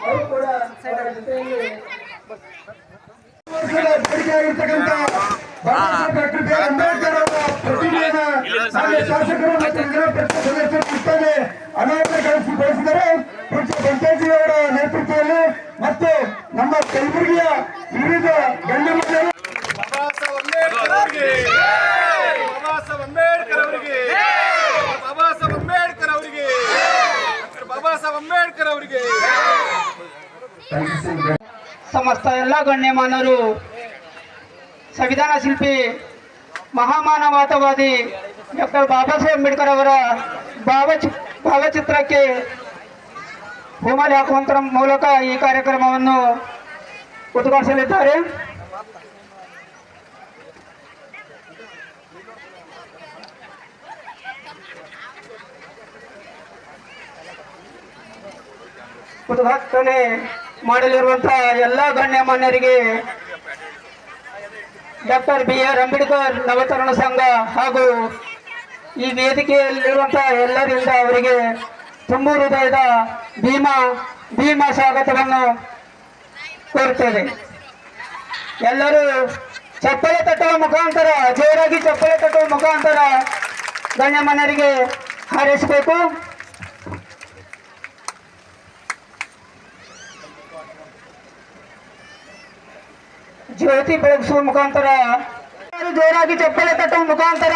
ಅವರು ಕೂಡ ಬೇಡಿಕೆಯಾಗಿರ್ತಕ್ಕಂಥ ಡಾಕ್ಟರ್ ಬಿ ಆರ್ ಅಂಬೇಡ್ಕರ್ ಅವರ ಪ್ರತಿಮೆಯನ್ನ ಶಾಸಕರು ಮತ್ತು ನಗರ ಪರಿಷತ್ ಸದಸ್ಯರು ಇರ್ತದೆ ಅನಾಹುತಗೊಳಿಸಿ ಬಯಸಿದರೆ ಸಮಸ್ತ ಎಲ್ಲ ಗಣ್ಯಮಾನರು. ಸಂವಿಧಾನ ಶಿಲ್ಪಿ ಮಹಾಮಾನವಾದವಾದಿ ಡಾಕ್ಟರ್ ಬಾಬಾ ಸಾಹೇಬ್ ಅಂಬೇಡ್ಕರ್ ಅವರ ಭಾವಚಿ, ಭಾವಚಿತ್ರಕ್ಕೆ ಹೂಮಾಲೆ ಹಾಕುವಂತರ ಮೂಲಕ ಈ ಕಾರ್ಯಕ್ರಮವನ್ನು ಉದ್ಘಾಟಿಸಲಿದ್ದಾರೆ. ಉದ್ಘಾಟನೆ ಮಾಡಲಿರುವಂತಹ ಎಲ್ಲ ಗಣ್ಯಮಾನ್ಯರಿಗೆ ಡಾಕ್ಟರ್ ಬಿ ಆರ್ ಅಂಬೇಡ್ಕರ್ ನವತರುಣ ಸಂಘ ಹಾಗೂ ಈ ವೇದಿಕೆಯಲ್ಲಿರುವಂತಹ ಎಲ್ಲರಿಂದ ಅವರಿಗೆ ತುಂಬು ಹೃದಯದ ಭೀಮಾ ಭೀಮಾ ಸ್ವಾಗತವನ್ನು ಕೋರುತ್ತೇವೆ ಎಲ್ಲರೂ ಚಪ್ಪಲೆ ತಟ್ಟುವ ಮುಖಾಂತರ, ಜೋರಾಗಿ ಚಪ್ಪಲೆ ತಟ್ಟುವ ಮುಖಾಂತರ ಗಣ್ಯಮಾನ್ಯರಿಗೆ ಹಾರೈಸಬೇಕು. ಜ್ಯೋತಿ ಬೆಳಗಿಸುವ ಮುಖಾಂತರ ಜೋರಾಗಿ ಚಪ್ಪಳೆ ತಟ್ಟುವ ಮುಖಾಂತರ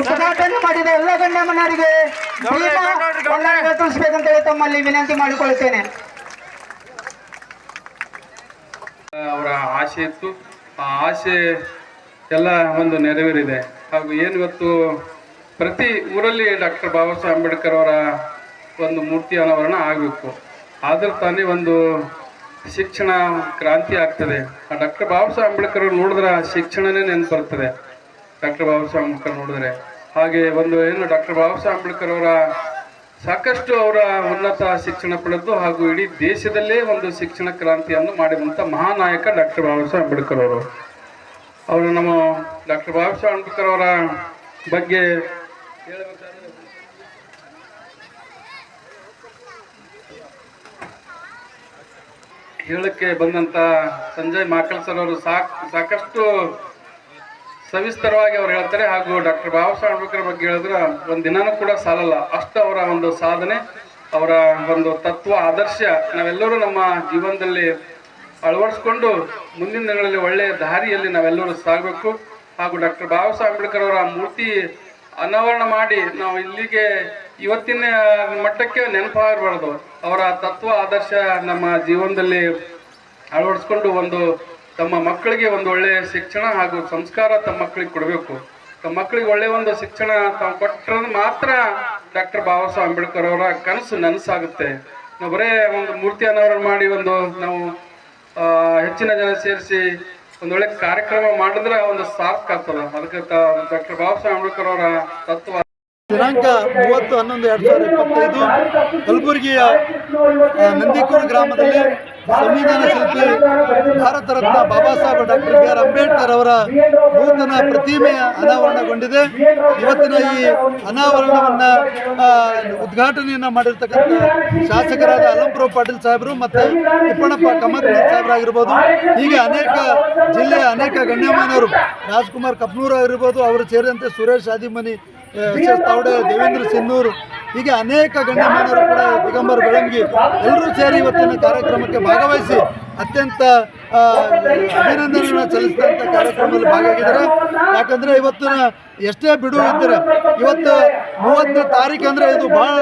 ಉದ್ಘಾಟನೆ ಮಾಡಿದ ಎಲ್ಲ ಗಣ್ಯಮನರಿಗೆ ತಿಳಿಸಬೇಕಂತ ಹೇಳಿ ತಮ್ಮಲ್ಲಿ ವಿನಂತಿ ಮಾಡಿಕೊಳ್ಳುತ್ತೇನೆ. ಅವರ ಆಸೆ ಇತ್ತು. ಆ ಆಸೆ ಎಲ್ಲ ಒಂದು ನೆರವೇರಿದೆ. ಹಾಗೂ ಏನು ಗೊತ್ತು ಪ್ರತಿ ಊರಲ್ಲಿ ಡಾಕ್ಟರ್ ಬಾಬಾ ಸಾಹೇಬ್ ಅಂಬೇಡ್ಕರ್ ಅವರ ಒಂದು ಮೂರ್ತಿ ಅನಾವರಣ ಆಗಬೇಕು. ಆದ್ರೆ ತಾನೇ ಒಂದು ಶಿಕ್ಷಣ ಕ್ರಾಂತಿ ಆಗ್ತದೆ. ಆ ಡಾಕ್ಟರ್ ಬಾಬಾ ಸಾಹೇಬ್ ಅಂಬೇಡ್ಕರ್ ನೋಡಿದ್ರೆ ಶಿಕ್ಷಣನೇ ನೆನಪು ಬರ್ತದೆ. ಡಾಕ್ಟರ್ ಬಾಬಾ ಸಾಹೇಬ್ ಅಂಬೇಡ್ಕರ್ ನೋಡಿದ್ರೆ. ಹಾಗೆ ಒಂದು ಏನು ಡಾಕ್ಟರ್ ಬಾಬಾ ಸಾಹೇಬ್ ಅಂಬೇಡ್ಕರ್ ಅವರ ಸಾಕಷ್ಟು ಅವರ ಉನ್ನತ ಶಿಕ್ಷಣ ಪಡೆದು ಹಾಗೂ ಇಡೀ ದೇಶದಲ್ಲೇ ಒಂದು ಶಿಕ್ಷಣ ಕ್ರಾಂತಿಯನ್ನು ಮಾಡಿದಂಥ ಮಹಾನಾಯಕ ಡಾಕ್ಟರ್ ಬಾಬಾ ಸಾಹೇಬ್ ಅಂಬೇಡ್ಕರ್ ಅವರು. ಅವರು ನಮ್ಮ ಡಾಕ್ಟರ್ ಬಾಬಾ ಸಾಹೇಬ್ ಅಂಬೇಡ್ಕರ್ ಅವರ ಬಗ್ಗೆ ಹೇಳ್ಬೇಕಾದ್ರೆ ಹೇಳಕ್ಕೆ ಬಂದಂತ ಸಂಜಯ್ ಮಾಕಲ್ ಸರ್ ಅವರು ಸಾಕ್ ಸಾಕಷ್ಟು ಸವಿಸ್ತರವಾಗಿ ಅವ್ರು ಹೇಳ್ತಾರೆ. ಹಾಗೂ ಡಾಕ್ಟರ್ ಬಾಬಾ ಸಾಹೇಬ್ ಅಂಬೇಡ್ಕರ್ ಬಗ್ಗೆ ಹೇಳಿದ್ರೆ ಒಂದು ದಿನಾನೂ ಕೂಡ ಸಾಲಲ್ಲ. ಅಷ್ಟು ಅವರ ಒಂದು ಸಾಧನೆ, ಅವರ ಒಂದು ತತ್ವ, ಆದರ್ಶ ನಾವೆಲ್ಲರೂ ನಮ್ಮ ಜೀವನದಲ್ಲಿ ಅಳವಡಿಸ್ಕೊಂಡು ಮುಂದಿನ ದಿನಗಳಲ್ಲಿ ಒಳ್ಳೆಯ ದಾರಿಯಲ್ಲಿ ನಾವೆಲ್ಲರೂ ಸಾಗಬೇಕು. ಹಾಗೂ ಡಾಕ್ಟರ್ ಬಾಬಾ ಸಾಹೇಬ್ ಅಂಬೇಡ್ಕರ್ ಅವರ ಮೂರ್ತಿ ಅನಾವರಣ ಮಾಡಿ ನಾವು ಇಲ್ಲಿಗೆ ಇವತ್ತಿನ ಮಟ್ಟಕ್ಕೆ ನೆನಪಾಗಬಾರ್ದು. ಅವರ ತತ್ವ, ಆದರ್ಶ ನಮ್ಮ ಜೀವನದಲ್ಲಿ ಅಳವಡಿಸ್ಕೊಂಡು ಒಂದು ತಮ್ಮ ಮಕ್ಕಳಿಗೆ ಒಂದು ಒಳ್ಳೆಯ ಶಿಕ್ಷಣ ಹಾಗೂ ಸಂಸ್ಕಾರ ತಮ್ಮ ಮಕ್ಕಳಿಗೆ ಕೊಡಬೇಕು. ತಮ್ಮ ಮಕ್ಕಳಿಗೆ ಒಳ್ಳೆಯ ಒಂದು ಶಿಕ್ಷಣ ತಾವು ಕೊಟ್ಟರೆ ಮಾತ್ರ ಡಾಕ್ಟರ್ ಬಾಬಾ ಸಾಹೇಬ್ ಅಂಬೇಡ್ಕರ್ ಅವರ ಕನಸು ನನಸಾಗುತ್ತೆ. ನಾವು ಬರೇ ಒಂದು ಮೂರ್ತಿ ಅನಾವರಣ ಮಾಡಿ ಒಂದು ನಾವು ಹೆಚ್ಚಿನ ಜನ ಸೇರಿಸಿ ಒಂದು ಒಳ್ಳೆ ಕಾರ್ಯಕ್ರಮ ಮಾಡಿದ್ರೆ ಒಂದು ಸಾರ್ಥಕ ಆಗ್ತದೆ. ಅದಕ್ಕೆ ಡಾಕ್ಟರ್ ಬಾಬಾ ಸಾಹೇಬ್ ಅಂಬೇಡ್ಕರ್ ಅವರ ತತ್ವ ದಿನಾಂಕ ಮೂವತ್ತು ಹನ್ನೊಂದು ಎರಡು ಸಾವಿರದ ಇಪ್ಪತ್ತೈದು ಕಲಬುರಗಿಯ ನಂದಿಕೂರು ಗ್ರಾಮದಲ್ಲಿ ಸಂವಿಧಾನ ಶಿಲ್ಪಿ Bharat Ratna Baba Saheb doctor B R Ambedkar ಅವರ ನೂತನ ಪ್ರತಿಮೆಯ ಅನಾವರಣಗೊಂಡಿದೆ. ಇವತ್ತಿನ ಈ ಅನಾವರಣವನ್ನ ಉದ್ಘಾಟನೆಯನ್ನ ಮಾಡಿರ್ತಕ್ಕಂಥ ಶಾಸಕರಾದ ಅಲಂಪ್ರಭು ಪಾಟೀಲ್ ಸಾಹೇಬರು ಮತ್ತೆ ತಿಪ್ಪಣ್ಣಪ್ಪ ಕಮತ್ ಸಾಹೇಬರಾಗಿರ್ಬೋದು ಹೀಗೆ ಅನೇಕ ಜಿಲ್ಲೆಯ ಅನೇಕ ಗಣ್ಯಮಾನ್ಯರು, ರಾಜ್ಕುಮಾರ್ ಕಪ್ನೂರ್ ಆಗಿರ್ಬೋದು, ಅವರು ಸೇರಿದಂತೆ ಸುರೇಶ್ ಆದಿಮನಿ ಎಸ್ ತಾವಡೆ ದೇವೇಂದ್ರ ಸಿನ್ನೂರು. ಹೀಗೆ ಅನೇಕ ಗಣ್ಯಮಾನ್ಯರು ಕೂಡ ದಿಗಂಬರ್ ಬೆಳಂಗಿ ಎಲ್ಲರೂ ಸೇರಿ ಇವತ್ತಿನ ಕಾರ್ಯಕ್ರಮಕ್ಕೆ ಭಾಗವಹಿಸಿ ಅತ್ಯಂತ ಅಭಿನಂದನೆಯನ್ನು ಸಲ್ಲಿಸಿದಂಥ ಕಾರ್ಯಕ್ರಮದಲ್ಲಿ ಭಾಗಿಯಾಗಿದ್ದಾರೆ. ಯಾಕಂದ್ರೆ ಇವತ್ತಿನ ಎಷ್ಟೇ ಬಿಡುವು ಇದ್ದರೆ ಇವತ್ತು ಮೂವತ್ತನೇ ತಾರೀಕು ಅಂದರೆ ಇದು ಬಹಳ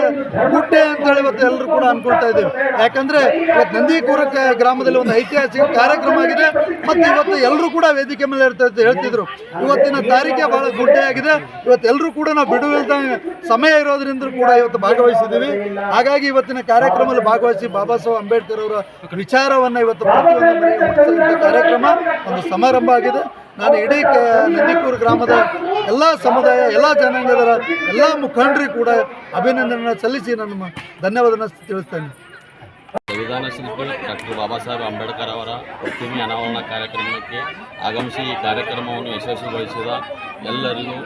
ಗುಟ್ಟೆ ಅಂತೇಳಿ ಇವತ್ತು ಎಲ್ಲರೂ ಕೂಡ ಅನ್ಕೊಳ್ತಾ ಇದ್ದೇವೆ. ಯಾಕಂದ್ರೆ ಇವತ್ತು ನಂದಿಕೂರ ಗ್ರಾಮದಲ್ಲಿ ಒಂದು ಐತಿಹಾಸಿಕ ಕಾರ್ಯಕ್ರಮ ಆಗಿದೆ. ಮತ್ತು ಇವತ್ತು ಎಲ್ಲರೂ ಕೂಡ ವೇದಿಕೆ ಮೇಲೆ ಇರ್ತಾ ಹೇಳ್ತಿದ್ರು. ಇವತ್ತಿನ ತಾರೀಕೆ ಬಹಳ ಗುಡ್ಡೆ ಆಗಿದೆ. ಇವತ್ತು ಎಲ್ಲರೂ ಕೂಡ ನಾವು ಬಿಡುವಿಲ್ದ ಸಮಯ ಇರೋದ್ರಿಂದ ಕೂಡ ಇವತ್ತು ಭಾಗವಹಿಸಿದ್ದೀವಿ. ಹಾಗಾಗಿ ಇವತ್ತಿನ ಕಾರ್ಯಕ್ರಮದಲ್ಲಿ ಭಾಗವಹಿಸಿ ಬಾಬಾ ಸಾಹೇಬ್ ಅಂಬೇಡ್ಕರ್ ಅವರ ವಿಚಾರವನ್ನು ಇವತ್ತು ಕಾರ್ಯಕ್ರಮ, ಒಂದು ಸಮಾರಂಭ ಆಗಿದೆ. ನಾನು ಇಡೀ ನಂದಿಕೂರು ಗ್ರಾಮದ ಎಲ್ಲ ಸಮುದಾಯ ಎಲ್ಲ ಜನಾಂಗದರ ಎಲ್ಲ ಮುಖಂಡರಿಗೂ ಕೂಡ ಅಭಿನಂದನೆ ಸಲ್ಲಿಸಿ ನನ್ನ ಧನ್ಯವಾದನ ತಿಳಿಸ್ತೇನೆ. ಸಂವಿಧಾನ ಶಿಲ್ಪಿ ಡಾಕ್ಟರ್ ಬಾಬಾ ಸಾಹೇಬ್ ಅಂಬೇಡ್ಕರ್ ಅವರ ಪ್ರತಿಮೆ ಅನಾವರಣ ಕಾರ್ಯಕ್ರಮಕ್ಕೆ ಆಗಮಿಸಿ ಈ ಕಾರ್ಯಕ್ರಮವನ್ನು ಯಶಸ್ವಿಗೊಳಿಸಿದ ಎಲ್ಲರಿಗೂ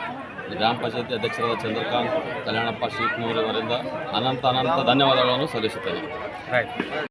ಗ್ರಾಮ ಪಂಚಾಯತ್ ಅಧ್ಯಕ್ಷರಾದ ಚಂದ್ರಕಾಂತ್ ಕಲ್ಯಾಣಪ್ಪ ಶೀಕ್ನೂರ್ ಅವರಿಂದ ಅನಂತ ಅನಂತ ಧನ್ಯವಾದಗಳನ್ನು ಸಲ್ಲಿಸುತ್ತೇನೆ.